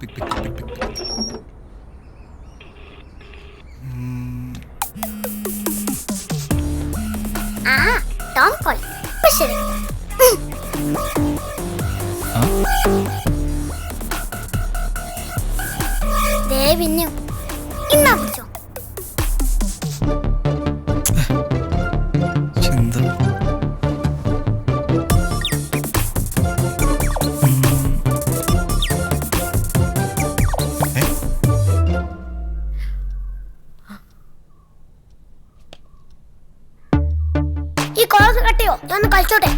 Pick pick, pick, pick, pick. ആ Tom call ഇപ്പൊ ശരി? ദേ പിന്നെയും ഇന്നാ പിടിച്ചോ ഈ കോളസ് കട്ടിയോ? ഞാൻ ഒന്ന് കളിച്ചോട്ടെ.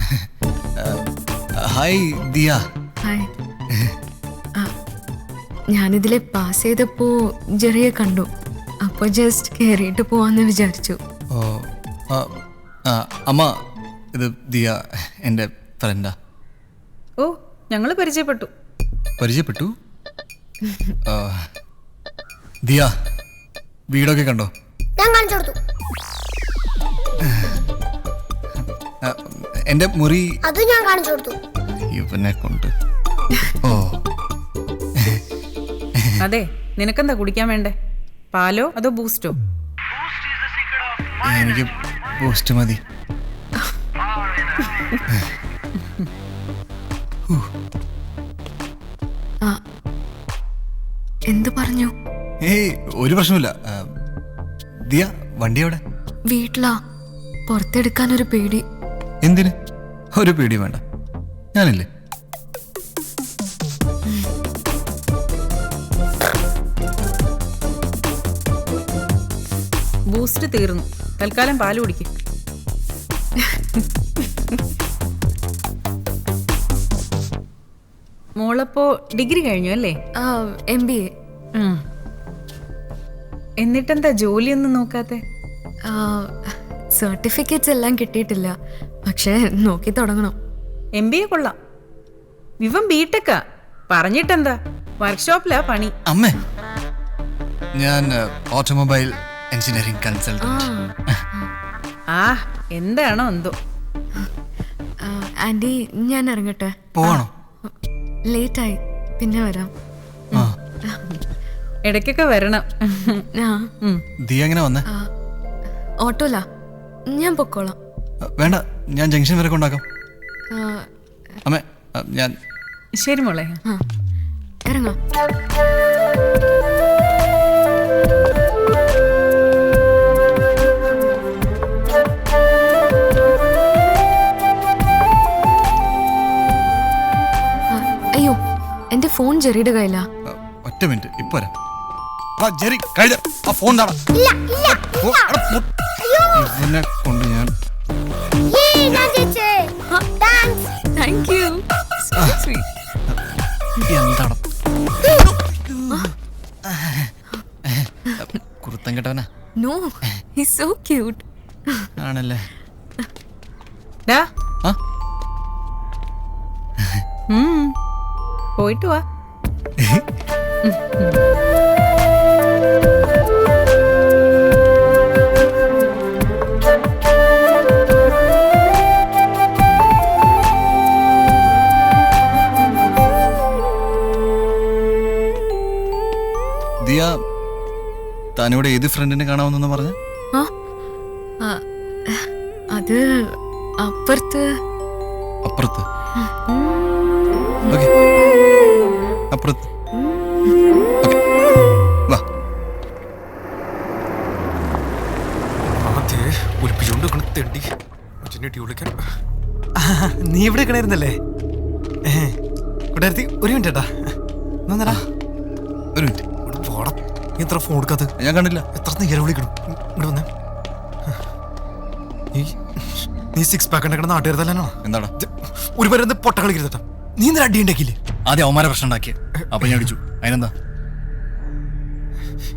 ഹായ് ദിയ. ഹായ്. ആ, ഞാനിതിലെ പാസ് ചെയ്തപ്പോ ജെറിയെ കണ്ടു. അപ്പോൾ ജസ്റ്റ് കയറിയിട്ട് പോവാന്ന് വിചാരിച്ചു. ഓ ആ, ആ, അമ്മ ഇത് ദിയ എന്റെ ഫ്രണ്ടാ ഓ ഞങ്ങൾ പരിചയപ്പെട്ടു. പരിചയപ്പെട്ടു? ആ, ദിയ വീടൊക്കെ കണ്ടോ? ഞാൻ കാണിച്ചു കൊടുത്തു. ആ, എന്റെ മുറി അത് ഞാൻ കാണിച്ചു കൊടുത്തു. ഇവനെ കൊണ്ട്. ഓ. അതെ നിനക്കെന്താ കുടിക്കാൻ വേണ്ടേ? പാലോ അതോ ബൂസ്റ്റോ? എനിക്ക് ബൂസ്റ്റ് മതി. എന്ത് പറഞ്ഞു? ഏയ് ഒരു പ്രശ്നമില്ല ദിയ വണ്ടി എവിടെ? വീട്ടിലാ. പുറത്തെടുക്കാൻ ഒരു പേടി. എന്തിന്? ഒരു പേടി വേണ്ട. ഞാനില്ലേ? ബൂസ്റ്റ് തീർന്നു. തൽക്കാലം പാൽ കുടിക്കും. മോളപ്പോ ഡിഗ്രി കഴിഞ്ഞു അല്ലേ? M B A. എന്നിട്ടെന്താ ജോലിയൊന്നും നോക്കാത്തെ? സർട്ടിഫിക്കറ്റ്സ് എല്ലാം കിട്ടിയിട്ടില്ല. പക്ഷേ നോക്കി തുടങ്ങണം. എം ബി എ കൊള്ളാം. വിവം ബിടെക്കാ പറഞ്ഞിട്ടെന്താ? വർക്ക്ഷോപ്പിലാ പണി. അമ്മേ ഞാൻ ഓട്ടോമൊബൈൽ എഞ്ചിനീയറിംഗ് കൺസൾട്ടന്റ് ആ എന്താണോ എന്തോ. ആന്റി ഞാൻ ഇറങ്ങട്ടെ? പോവാണോ ലേറ്റായി. പിന്നെ വരാം. ആ. ഇടയ്ക്കൊക്കെ വരണം. ആ. ഉം. ദിയ എങ്ങനെ വന്നേ? ആ, ഓട്ടോലാ ഞാൻ പൊക്കോളാം. വേണ്ട. ഞാൻ ജംഗ്ഷൻ വരെ കൊണ്ടാക്കാം. ആ, അമ്മേ ആ, ഞാൻ ശരി മോളെ. ആ, ഇറങ്ങാം. ജെറിയുടെ കയ്യിലാ. ഒറ്റ മിനിറ്റ് ഇപ്പൊ വരാം. ആ ജെറി കഴിഞ്ഞ ആ ഫോൺ താടാ ഇല്ല ഇല്ല എടാ, പോ- ഇവനെ കൊണ്ട് ഞാൻ താങ്ക് യു എന്താണ് കുറുത്തം കെട്ടവനാ. നോ ഹി സോ ക്യൂട്ട് ആണല്ലേ? ഡാ. പോയിട്ട് വാ. ദിയ താനിവിടെ ഏത് ഫ്രണ്ടിനെ കാണാമെന്നു പറഞ്ഞ. അത് അപ്പുറത്ത്. അപ്പുറത്ത്? അപ്പുറത്ത്. നീ ഇവിടെ കിണയിരുന്നല്ലേ കൂട്ടുകാരത്തി ഒരു മിനിറ്റ് ഏട്ടാ. ഒരു മിനിറ്റ് ഇത്ര പോടാ. നീ എത്ര ഫോൺ എടുക്കാത്ത? ഞാൻ കണ്ടില്ല. എത്ര നേരം വിളിക്കണം ഇവിടെ വന്നേ. നീ നീ സിക്സ് പാക്ക് ഉണ്ടാക്കണ നാട്ടുകാർ എന്താടാ? ഒരു പേര് പൊട്ട കളിക്കരുതട്ടാ നീ ഇന്നലെ അടി ഉണ്ടാക്കിയില്ലേ ആദ്യം അവന്മാരെ പ്രശ്നം ഉണ്ടാക്കിയ. അപ്പൊ ഞാൻ അടിച്ചു. അതിനെന്താ?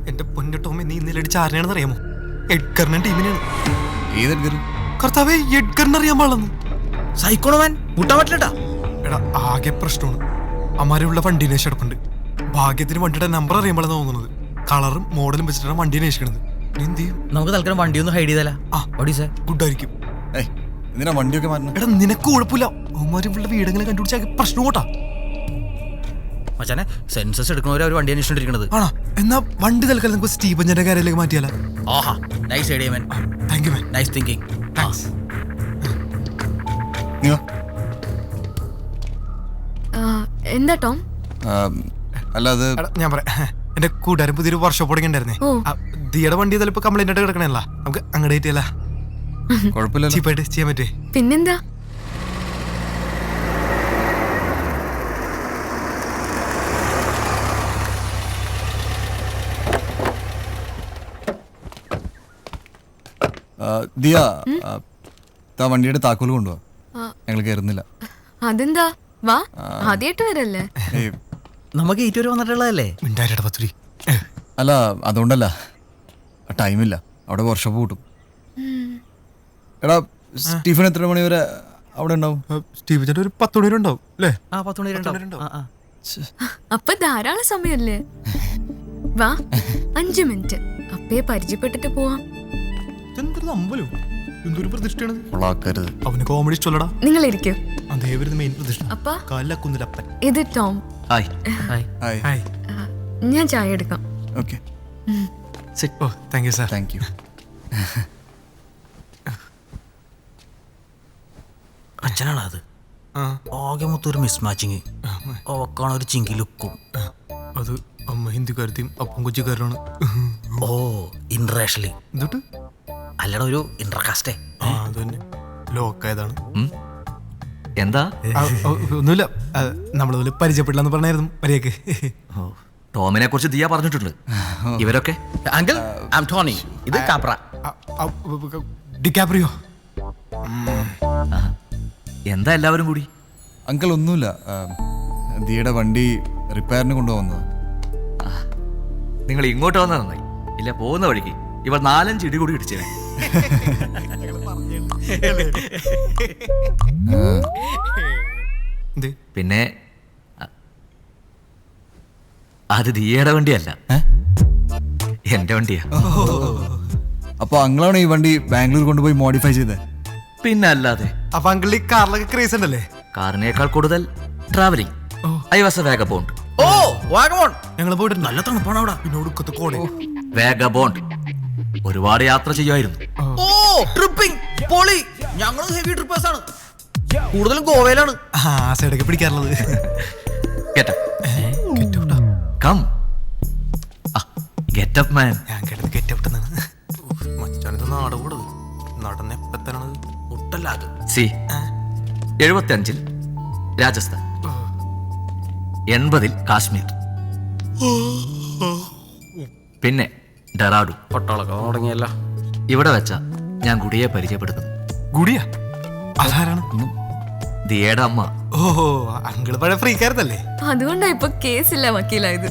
എന്റെ പൊന്നു ടോമി നീ ഇന്നലെ അടിച്ച ആരെയാണെന്ന് അറിയാമോ? എഡ്ഗറിന്റെ ടീമിനെയാണ്. ഏത് എഡ്ഗർ കർത്താവേ എഡ്ഗറിനെ അറിയാൻ പാടില്ലെന്ന്. സൈക്കോണമാൻ മുട്ടാൻ പറ്റില്ലട്ടാ? എടാ ആകെ പ്രശ്നമാണ്. അമ്മാരുള്ള വണ്ടി അന്വേഷിച്ചെടുപ്പുണ്ട് ഭാഗ്യത്തിന് വണ്ടിയുടെ നമ്പർ അറിയുമ്പോഴാണ് തോന്നുന്നത്. കളറും മോഡലും വെച്ചിട്ടാണ് വണ്ടി അന്വേഷിക്കണത് എന്ത് ചെയ്യും? നമുക്ക് തൽക്കാലം വണ്ടി ഒന്ന് ഹൈഡ് ചെയ്താലാ. ആ. ഓടീസേ ഗുഡായിരിക്കും. ഏയ് എന്തിനാ വണ്ടിയൊക്കെ മാറ്റണം എടാ നിനക്ക് കുഴപ്പമില്ല അവന്മാര് ഇവിടെ വീടെങ്കിലും കണ്ടുപിടിച്ചാൽ പ്രശ്നം കൂട്ടാ മച്ചാനെ സെൻസസ് എടുക്കുന്നവരെ അവർ വണ്ടി അന്വേഷിച്ചോണ്ടിരിക്കണത്. ആണോ? എന്നാ വണ്ടി തൽക്കാലം നമുക്ക് സ്റ്റീഫഞ്ചന്റെ കാര്യത്തിലേക്ക് മാറ്റിയാലോ? ആഹാ nice idea man thank you man nice thinking thanks എന്താ ടോം? ആ, അല്ല അത് ഞാൻ പറയാം. എന്റെ കൂട്ടുകാരൻ പുതിയൊരു വർക്ക്ഷോപ്പ് തുടങ്ങിണ്ടായിരുന്നേ. ദിയുടെ വണ്ടി ചിലപ്പോ കംപ്ലൈന്റ് ആയിട്ട് കിടക്കണല്ല നമുക്ക് അങ്ങോട്ട് കുഴപ്പമില്ലല്ലോ. ചീപ്പായിട്ട് ചെയ്യാൻ പറ്റേ. പിന്നെന്താ? ദിയ വണ്ടിയുടെ താക്കോൽ കൊണ്ടുപോവാ. ഞങ്ങൾ കയറുന്നില്ല അതെന്താ? വാ ആദ്യമായിട്ട് വരല്ലേ? നമുക്ക് ഏറ്റവും വരെ വന്നിട്ടുള്ളതല്ലേ? മിണ്ടായിരട പത്തുരി അല്ല അതുകൊണ്ടല്ല. ടൈമില്ല. അവിടെ വർഷോപ്പ് കൂട്ടും. എടാ സ്റ്റീഫൻ എത്ര മണി വരെ അവിടെ ഉണ്ടാവും? ചേട്ടൻ ഒരു പത്ത് മണി വരെ ഉണ്ടാവും അല്ലേ? ആ പത്ത് മണി വരെ ഉണ്ടാവും. അപ്പൊ ധാരാളം സമയല്ലേ? വാ അഞ്ചു മിനിറ്റ്. അപ്പേ പരിചയപ്പെട്ടിട്ട് പോവാം. എന്തൊരു അമ്പലം? എന്തൊരു പ്രതിഷ്ഠയാണ് കൊള്ളാക്കരുത്. അവന് കോമഡി ചൊല്ലടാ നിങ്ങൾ ഇരിക്കും മെയിൻ പ്രതിഷ്ഠ. അപ്പ. കാലക്കുന്നിലപ്പൻ ഇത് Tom. Hi. Hi. Hi. Hi. ഞാൻ ചായ എടുക്കാം. Okay. Oh thank you sir thank you അച്ഛനാണ് അത്? ആ. ആകെ മൊത്തം ഒരു മിസ് മാച്ചിങ് ഓക്കാണ് ഒരു ചിങ്കി ലുക്കും. അത് അമ്മ ഹിന്ദിക്കാരത്തെയും അപ്പം കൊച്ചിക്കാരനാണ് ഓ ഇന്റർനാഷണലി എന്നിട്ട് അല്ലട ഒരു ഇന്റർകാസ്റ്റേ ആ ലോക്കായതാണ്. എന്താ? ഒന്നുമില്ല. നമ്മളതുപോലെ പരിചയപ്പെടില്ലെന്ന് പറഞ്ഞായിരുന്നു മര്യാദയ്ക്ക്. ടോമിനെ കുറിച്ച് ദിയ പറഞ്ഞിട്ടുണ്ട്. ഇവരൊക്കെ? അങ്കിൾ ഐ ടോണി ഇത് കാപ്ര ഡിക്കാപ്രിയോ എന്താ എല്ലാവരും കൂടി? അങ്കിൾ ഒന്നുമില്ല. ദിയുടെ വണ്ടി റിപ്പയറിന് കൊണ്ടുപോകുന്നത്. നിങ്ങൾ ഇങ്ങോട്ട് വന്നാൽ നന്നായി. ഇല്ല പോകുന്ന വഴിക്ക്. ഇവർ നാലഞ്ച് ഇടി കൂടി ഇടിച്ചേ പിന്നെ അത് ദിയയുടെ വണ്ടിയല്ല. എന്റെ വണ്ടിയാ. അപ്പൊ അങ്ങളാണ് ഈ വണ്ടി ബാംഗ്ലൂർ കൊണ്ടുപോയി മോഡിഫൈ ചെയ്തത് പിന്നെ അല്ലാതെ. അപ്പൊ അങ്കിൾ ഈ കാറിലൊക്കെ ക്രേസ് ഉണ്ടല്ലേ? കാറിനേക്കാൾ കൂടുതൽ travelling I was a vagabond. Oh vagabond. ഞങ്ങൾ പോയിട്ട് നല്ല തണുപ്പാണ് അവിടെ. പിന്നെ ഒടുക്കത്തെ കോളേ. വേഗബോണ്ട്. ഒരുപാട് യാത്ര ചെയ്യുമായിരുന്നു. ഓ ട്രിപ്പിംഗ് പൊളി. ഞങ്ങളും ഹെവി ട്രിപ്പേഴ്സ് ആണ്. കൂടുതലും ഗോവയിലാണ്. ആ സൈഡൊക്കെ പിടിക്കാറുള്ളത്. ഗെറ്റ് കം ഗെറ്റപ്പ് മാൻ ഞാൻ കേട്ടത് ഔട്ടെന്നാണ് മച്ചാനിത് നാട് കൂടത് നടന്ന് എപ്പത്താണത് മുട്ടല്ലാത് സി എഴുപത്തി അഞ്ചിൽ രാജസ്ഥാൻ. എൺപതിൽ കാശ്മീർ. പിന്നെ ഡെറാഡു. ഒട്ടോളൊക്കെ തുടങ്ങിയല്ല. ഇവിടെ വെച്ച ഞാൻ ഗുഡിയെ പരിചയപ്പെടുത്തുന്നു ഗുഡിയ? അതാരാണ്? ദിയേടെ അമ്മ. ഓഹോ അങ്കിൾ പഴയ ഫ്രീക്കാരനല്ലേ? അതുകൊണ്ടാ ഇപ്പൊ കേസില്ല വക്കീലായത്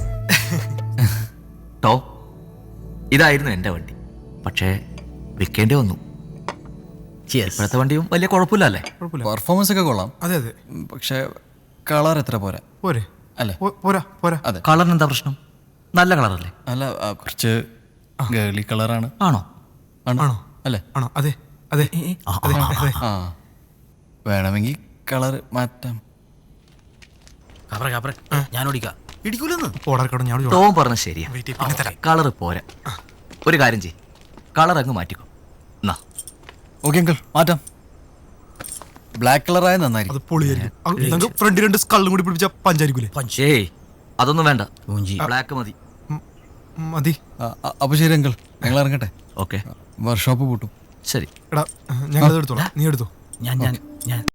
ടോ ഇതായിരുന്നു എന്റെ വണ്ടി. പക്ഷേ വിൽക്കേണ്ടി വന്നു. ഇപ്പോഴത്തെ വണ്ടിയും വലിയ കുഴപ്പമില്ല അല്ലേ? പെർഫോമൻസ് ഒക്കെ കൊള്ളാം. അതെ അതെ. പക്ഷേ കളർ എത്ര പോരാ? പോരെ. അല്ലേ? പോരാ പോരാ. അതെ. കളറിന് എന്താ പ്രശ്നം? നല്ല കളറല്ലേ അല്ല? കുറച്ച് ഗേളി കളറാണ്. ആണോ? ആണോ? അല്ലേ? ആണോ? അതെ അതെ. ആ വേണമെങ്കിൽ കളർ മാറ്റാം. കാപ്ര കാപ്ര ഞാൻ ഓടിക്കാം. ഇടിക്കൂലെന്ന്. ഓടാർക്കട ഞാൻ ഒരു ടോം പറഞ്ഞ ശരിയാ. കളർ പോരാ. ഒരു കാര്യം ചെയ് കളർ അങ്ങ് മാറ്റിക്കോ. എന്നാ ഓക്കെ അങ്കിൾ. മാറ്റാം. ബ്ലാക്ക് കളറായ നന്നായിരിക്കും. അത് പൊളിയായിരിക്കും. ഫ്രണ്ട് രണ്ട് സ്കള്ളും കൂടി പിടിപ്പിച്ച പഞ്ചായിരിക്കൂലേ പഞ്ചേ. അതൊന്നും വേണ്ട. ബ്ലാക്ക് മതി. മതി. അപ്പൊ ശരി അങ്കിൾ. ഞങ്ങൾ ഇറങ്ങട്ടെ. ഓക്കെ. വർക്ക്ഷോപ്പ് പൂട്ടും. ശരി. എടാ ഞങ്ങൾ എടുത്തോളാം നീ എടുത്തോ. ഞാൻ ഞാൻ ഞാൻ